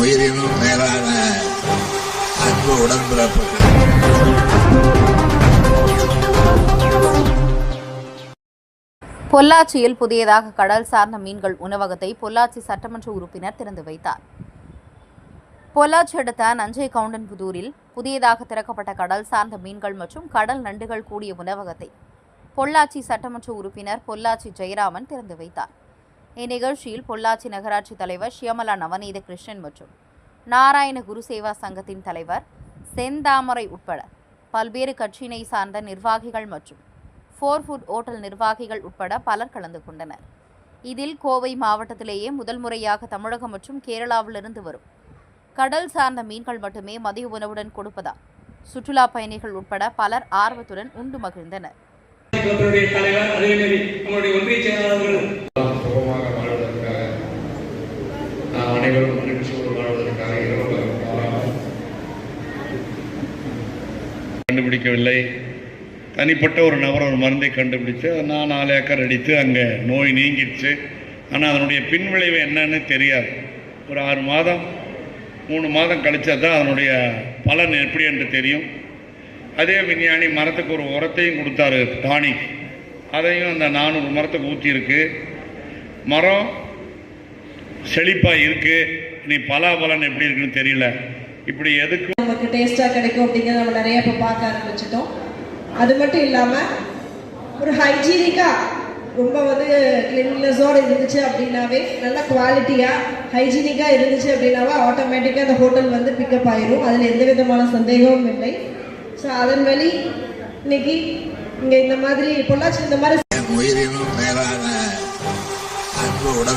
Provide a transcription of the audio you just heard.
உயிரினும் மேலான அன்பு உடன்பிறப்புகள். பொள்ளாச்சியில் புதியதாக கடல் சார்ந்த மீன்கள் உணவகத்தை பொள்ளாச்சி சட்டமன்ற உறுப்பினர் திறந்து வைத்தார். பொள்ளாச்சி அடுத்த நஞ்சை கவுண்டன்புதூரில் புதியதாக திறக்கப்பட்ட கடல் சார்ந்த மீன்கள் மற்றும் கடல் நண்டுகள் கூடிய உணவகத்தை பொள்ளாச்சி சட்டமன்ற உறுப்பினர் பொள்ளாச்சி ஜெயராமன் திறந்து வைத்தார். இந்நிகழ்ச்சியில் பொள்ளாச்சி நகராட்சி தலைவர் ஷியமலா நவநீத கிருஷ்ணன் மற்றும் நாராயண குருசேவா சங்கத்தின் தலைவர் செந்தாமரை உட்பட பல்வேறு கட்சியினை சார்ந்த நிர்வாகிகள் மற்றும் ஃபோர் ஃபுட் ஓட்டல் நிர்வாகிகள் உட்பட பலர் கலந்து கொண்டனர். இதில் கோவை மாவட்டத்திலேயே முதல் முறையாக தமிழகம் மற்றும் கேரளாவிலிருந்து வரும் கடல் சார்ந்த மீன்கள் மட்டுமே மதிய உணவுடன் கொடுப்பதால் சுற்றுலா பயணிகள் உட்பட பலர் ஆர்வத்துடன் உண்டு மகிழ்ந்தனர். அனைவரும் மகிழ்ச்சியோடு வாழ்வதற்காக இரவு கண்டுபிடிக்கவில்லை. தனிப்பட்ட ஒரு நபர் ஒரு மருந்தை கண்டுபிடிச்சு அதை நான் நாலு ஏக்கர் அடித்து அங்கே நோய் நீங்கிடுச்சு. ஆனால் அதனுடைய பின்விளைவு என்னன்னு தெரியாது. ஒரு ஆறு மாதம் மூணு மாதம் கழிச்சா தான் அதனுடைய பலன் எப்படி என்று தெரியும். அதே விஞ்ஞானி மரத்துக்கு ஒரு உரத்தையும் கொடுத்தாரு டானிக். அதையும் அந்த நானூறு மரத்துக்கு ஊற்றியிருக்கு மரம் செழிப்பாக இருக்கு. நீ பலாபலன் எப்படி இருக்குன்னு தெரியல. இப்படி எதுக்கு? நமக்கு டேஸ்ட்டாக கிடைக்கும் அப்படிங்கிறத நம்ம நிறைய இப்போ பார்க்க ஆரம்பிச்சிட்டோம். அது மட்டும் இல்லாமல் ஒரு ஹைஜீனிக்காக ரொம்ப வந்து கிளீன்லெஸ்ஸோடு இருந்துச்சு அப்படின்னாவே நல்ல குவாலிட்டியாக ஹைஜீனிக்காக இருந்துச்சு அப்படின்னாவே ஆட்டோமேட்டிக்காக அந்த ஹோட்டல் வந்து பிக்கப் ஆயிரும். அதில் எந்த விதமான சந்தேகமும் இல்லை. ஸோ அதன் வழி இன்னைக்கு இங்கே இந்த மாதிரி பொள்ளாச்சி இந்த மாதிரி என்